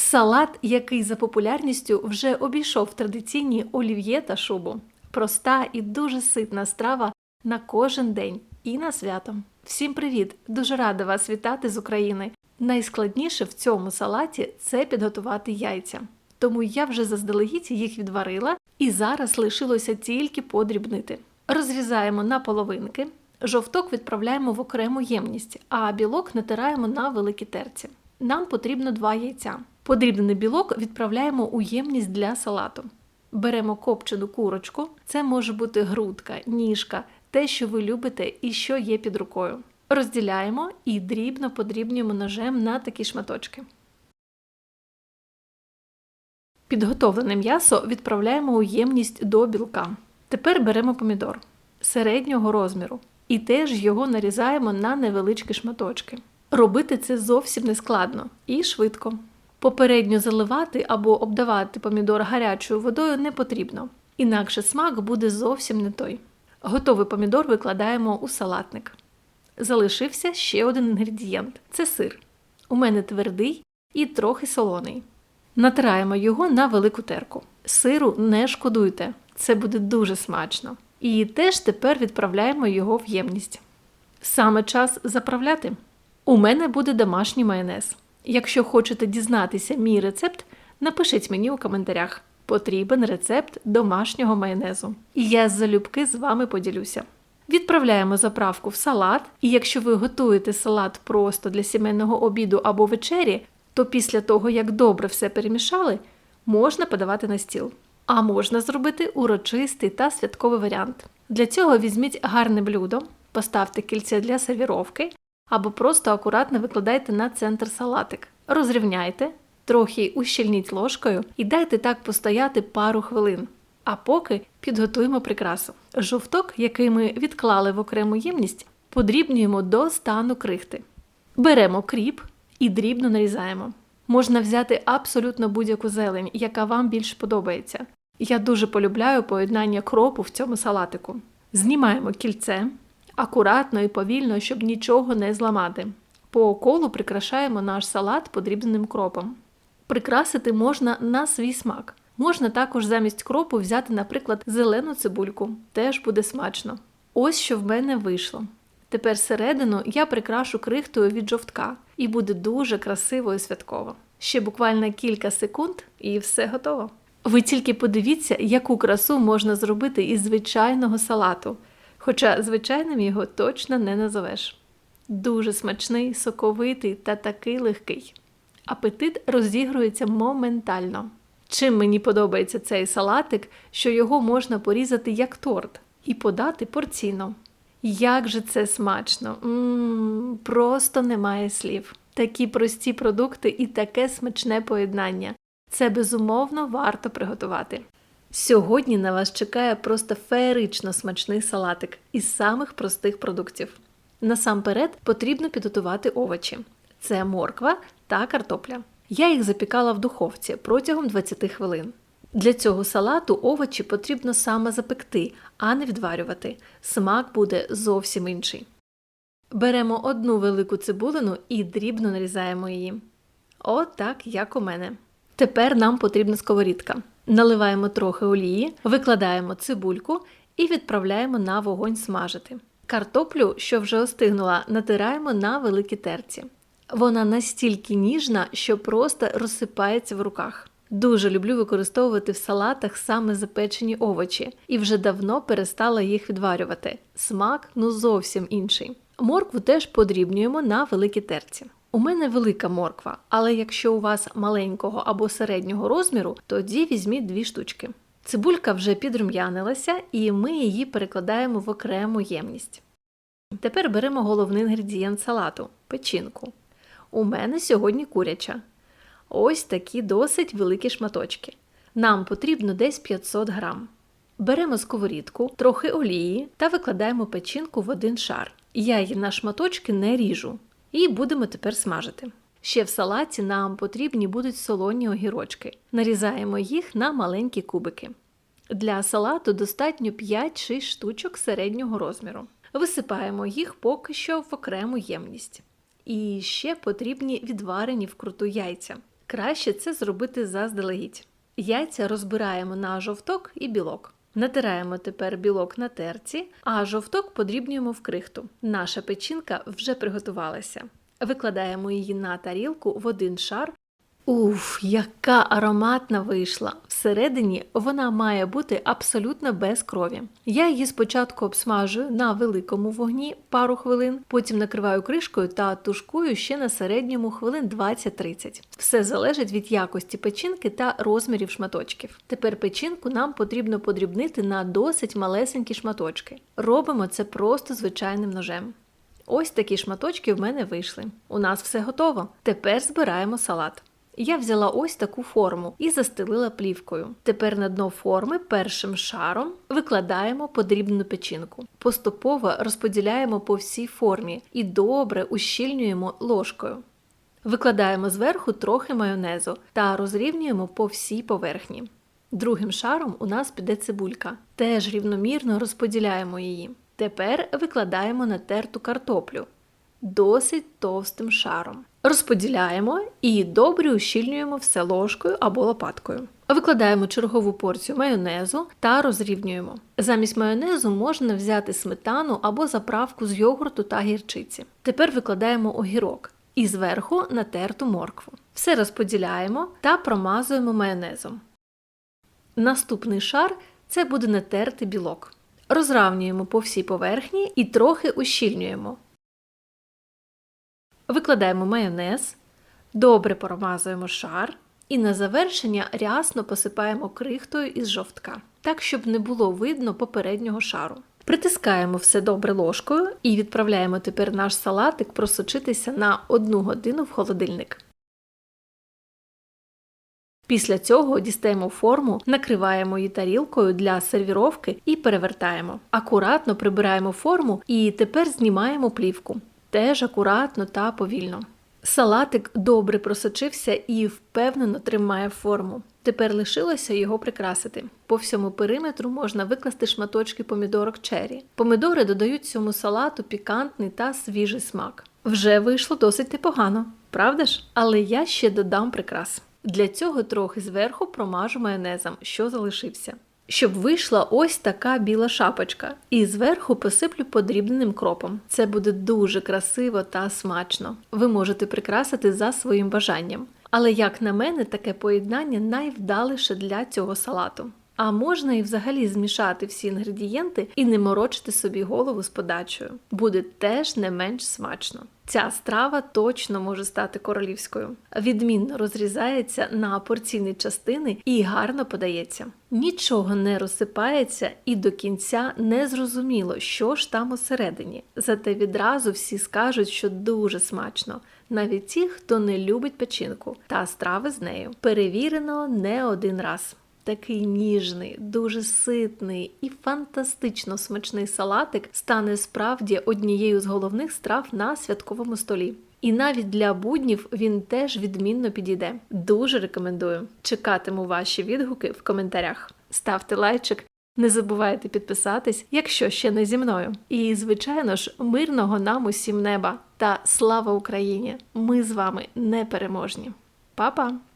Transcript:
Салат, який за популярністю вже обійшов традиційні олів'є та шубу. Проста і дуже ситна страва на кожен день і на свято. Всім привіт! Дуже рада вас вітати з України. Найскладніше в цьому салаті це підготувати яйця. Тому я вже заздалегідь їх відварила і зараз лишилося тільки подрібнити. Розрізаємо на половинки, жовток відправляємо в окрему ємність, а білок натираємо на великій терці. Нам потрібно два яйця. Подрібнений білок відправляємо у ємність для салату. Беремо копчену курочку, це може бути грудка, ніжка, те, що ви любите і що є під рукою. Розділяємо і дрібно подрібнюємо ножем на такі шматочки. Підготовлене м'ясо відправляємо у ємність до білка. Тепер беремо помідор середнього розміру і теж його нарізаємо на невеличкі шматочки. Робити це зовсім не складно і швидко. Попередньо заливати або обдавати помідор гарячою водою не потрібно, інакше смак буде зовсім не той. Готовий помідор викладаємо у салатник. Залишився ще один інгредієнт це сир. У мене твердий і трохи солоний. Натираємо його на велику терку. Сиру не шкодуйте, це буде дуже смачно. І теж тепер відправляємо його в ємність. Саме час заправляти. У мене буде домашній майонез. Якщо хочете дізнатися мій рецепт, напишіть мені у коментарях. Потрібен рецепт домашнього майонезу. І я залюбки з вами поділюся. Відправляємо заправку в салат, і якщо ви готуєте салат просто для сімейного обіду або вечері, то після того, як добре все перемішали, можна подавати на стіл. А можна зробити урочистий та святковий варіант. Для цього візьміть гарне блюдо, поставте кільце для сервіровки або просто акуратно викладайте на центр салатик. Розрівняйте, трохи ущільніть ложкою і дайте так постояти пару хвилин. А поки підготуємо прикрасу. Жовток, який ми відклали в окрему ємність, подрібнюємо до стану крихти. Беремо кріп і дрібно нарізаємо. Можна взяти абсолютно будь-яку зелень, яка вам більше подобається. Я дуже полюбляю поєднання кропу в цьому салатику. Знімаємо кільце, акуратно і повільно, щоб нічого не зламати. По колу прикрашаємо наш салат подрібненим кропом. Прикрасити можна на свій смак. Можна також замість кропу взяти, наприклад, зелену цибульку, теж буде смачно. Ось що в мене вийшло. Тепер середину я прикрашу крихтою від жовтка, і буде дуже красиво і святково. Ще буквально кілька секунд, і все готово. Ви тільки подивіться, яку красу можна зробити із звичайного салату, хоча звичайним його точно не назовеш. Дуже смачний, соковитий та такий легкий. Апетит розігрується моментально. Чим мені подобається цей салатик, що його можна порізати як торт і подати порційно. Як же це смачно! М-м, просто немає слів. Такі прості продукти і таке смачне поєднання. Це безумовно варто приготувати. Сьогодні на вас чекає просто феєрично смачний салатик із самих простих продуктів. Насамперед потрібно підготувати овочі: це морква та картопля. Я їх запікала в духовці протягом 20 хвилин. Для цього салату овочі потрібно саме запекти, а не відварювати. Смак буде зовсім інший. Беремо одну велику цибулину і дрібно нарізаємо її. От так, як у мене. Тепер нам потрібна сковорідка. Наливаємо трохи олії, викладаємо цибульку і відправляємо на вогонь смажити. Картоплю, що вже остигнула, натираємо на великій терці. Вона настільки ніжна, що просто розсипається в руках. Дуже люблю використовувати в салатах саме запечені овочі і вже давно перестала їх відварювати. Смак ну зовсім інший. Моркву теж подрібнюємо на великій терці. У мене велика морква, але якщо у вас маленького або середнього розміру, тоді візьміть дві штучки. Цибулька вже підрум'янилася, і ми її перекладаємо в окрему ємність. Тепер беремо головний інгредієнт салату печінку. У мене сьогодні куряча. Ось такі досить великі шматочки. Нам потрібно десь 500 грам. Беремо сковорідку, трохи олії та викладаємо печінку в один шар. Я її на шматочки не ріжу. І будемо тепер смажити. Ще в салаті нам потрібні будуть солоні огірочки. Нарізаємо їх на маленькі кубики. Для салату достатньо 5-6 штучок середнього розміру. Висипаємо їх поки що в окрему ємність. І ще потрібні відварені вкруту яйця. Краще це зробити заздалегідь. Яйця розбираємо на жовток і білок. Натираємо тепер білок на терці, а жовток подрібнюємо в крихту. Наша печінка вже приготувалася. Викладаємо її на тарілку в один шар. Уф, яка ароматна вийшла! Всередині вона має бути абсолютно без крові. Я її спочатку обсмажую на великому вогні пару хвилин, потім накриваю кришкою та тушкую ще на середньому хвилин 20-30. Все залежить від якості печінки та розмірів шматочків. Тепер печінку нам потрібно подрібнити на досить малесенькі шматочки. Робимо це просто звичайним ножем. Ось такі шматочки в мене вийшли. У нас все готово. Тепер збираємо салат. Я взяла ось таку форму і застелила плівкою. Тепер на дно форми першим шаром викладаємо подрібну печінку. Поступово розподіляємо по всій формі і добре ущільнюємо ложкою. Викладаємо зверху трохи майонезу та розрівнюємо по всій поверхні. Другим шаром у нас піде цибулька. Теж рівномірно розподіляємо її. Тепер викладаємо натерту картоплю досить товстим шаром. Розподіляємо і добре ущільнюємо все ложкою або лопаткою. Викладаємо чергову порцію майонезу та розрівнюємо. Замість майонезу можна взяти сметану або заправку з йогурту та гірчиці. Тепер викладаємо огірок і зверху натерту моркву. Все розподіляємо та промазуємо майонезом. Наступний шар це буде натертий білок. Розравнюємо по всій поверхні і трохи ущільнюємо. Викладаємо майонез, добре промазуємо шар і на завершення рясно посипаємо крихтою із жовтка, так щоб не було видно попереднього шару. Притискаємо все добре ложкою і відправляємо тепер наш салатик просочитися на 1 годину в холодильник. Після цього дістаємо форму, накриваємо її тарілкою для сервіровки і перевертаємо. Акуратно прибираємо форму і тепер знімаємо плівку. Теж акуратно та повільно. Салатик добре просочився і впевнено тримає форму. Тепер лишилося його прикрасити. По всьому периметру можна викласти шматочки помідорок чері. Помідори додають цьому салату пікантний та свіжий смак. Вже вийшло досить непогано, правда ж? Але я ще додам прикрас. Для цього трохи зверху промажу майонезом, що залишився. Щоб вийшла ось така біла шапочка, і зверху посиплю подрібненим кропом. Це буде дуже красиво та смачно. Ви можете прикрасити за своїм бажанням. Але, як на мене, таке поєднання найвдаліше для цього салату. А можна і взагалі змішати всі інгредієнти і не морочити собі голову з подачею. Буде теж не менш смачно. Ця страва точно може стати королівською. Відмінно розрізається на порційні частини і гарно подається. Нічого не розсипається і до кінця не зрозуміло, що ж там усередині. Зате відразу всі скажуть, що дуже смачно. Навіть ті, хто не любить печінку та страви з нею. Перевірено не один раз. Такий ніжний, дуже ситний і фантастично смачний салатик стане справді однією з головних страв на святковому столі. І навіть для буднів він теж відмінно підійде. Дуже рекомендую. Чекатиму ваші відгуки в коментарях. Ставте лайчик, не забувайте підписатись, якщо ще не зі мною. І, звичайно ж, мирного нам усім неба та слава Україні! Ми з вами непереможні. Па-па!